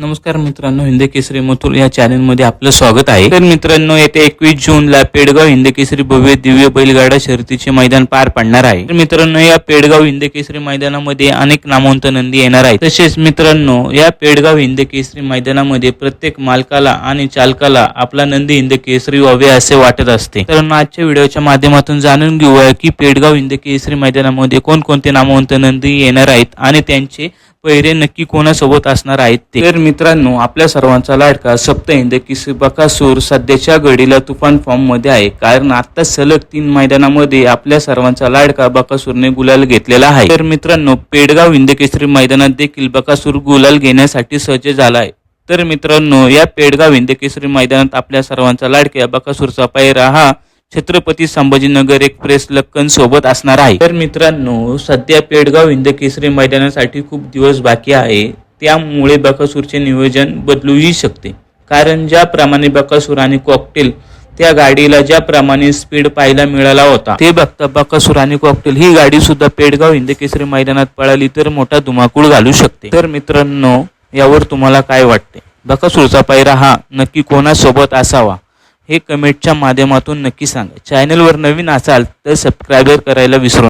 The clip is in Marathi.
नमस्कार मित्रांनो हिंद केसरी मथुर या चॅनलमध्ये आपलं स्वागत आहे. तर मित्रांनो येत्या एकवीस जूनला पेडगाव हिंद केसरी भव्य दिव्य बैलगाडा शर्यतीचे मैदान पार पडणार आहे. तर मित्रांनो या पेडगाव हिंद केसरी मैदानामध्ये अनेक नामवंत नंदी येणार आहे तसेच मित्रांनो या पेडगाव हिंद केसरी मैदानामध्ये प्रत्येक मालकाला आणि चालकाला आपला नंदी हिंद केसरी व्हावे असे वाटत असते. तर आजच्या व्हिडिओच्या माध्यमातून जाणून घेऊया की पेडगाव हिंद केसरी मैदानामध्ये कोणकोणते नामवंत नंदी येणार आहेत आणि त्यांचे पहिरे नक्की कोणासोबत असणार आहेत ते. तर मित्रांनो आपल्या सर्वांचा लाडका सप्त हिंद किसी बकासूर सध्याच्या घडीला तुफान फॉर्ममध्ये आहे. कारण आता सलग तीन मैदानामध्ये आपल्या सर्वांचा लाडका बकासूरने गुलाल घेतलेला आहे. तर मित्रांनो पेडगाव हिंदकेसरी मैदानात देखील बकासूर गुलाल घेण्यासाठी सज्ज झाला आहे. तर मित्रांनो या पेडगाव हिंदकेसरी मैदानात आपल्या सर्वांचा लाडक्या बकासूरचा पायरा हा छत्रपती संभाजीनगर एक्सप्रेस लक्कन सोबत असणार आहे. तर मित्रांनो सध्या पेडगाव इंदकेसरी मैदानासाठी खूप दिवस बाकी आहे. त्यामुळे बकासूरचे नियोजन बदलूही शकते. कारण ज्याप्रमाणे बकासूर आणि कॉकटेल त्या गाडीला ज्याप्रमाणे स्पीड पाहायला मिळाला होता. ते बघता बकासूर आणि कॉकटेल ही गाडी सुद्धा पेडगाव इंदकेसरी मैदानात पळाली तर मोठा धुमाकूळ घालू शकते. तर मित्रांनो यावर तुम्हाला काय वाटते? बकासूरचा पायरा हा नक्की कोणासोबत असावा? हे कमेंटच्या माध्यमातून नक्की सांगा. चॅनलवर नवीन असाल तर सबस्क्राईबर करायला विसरू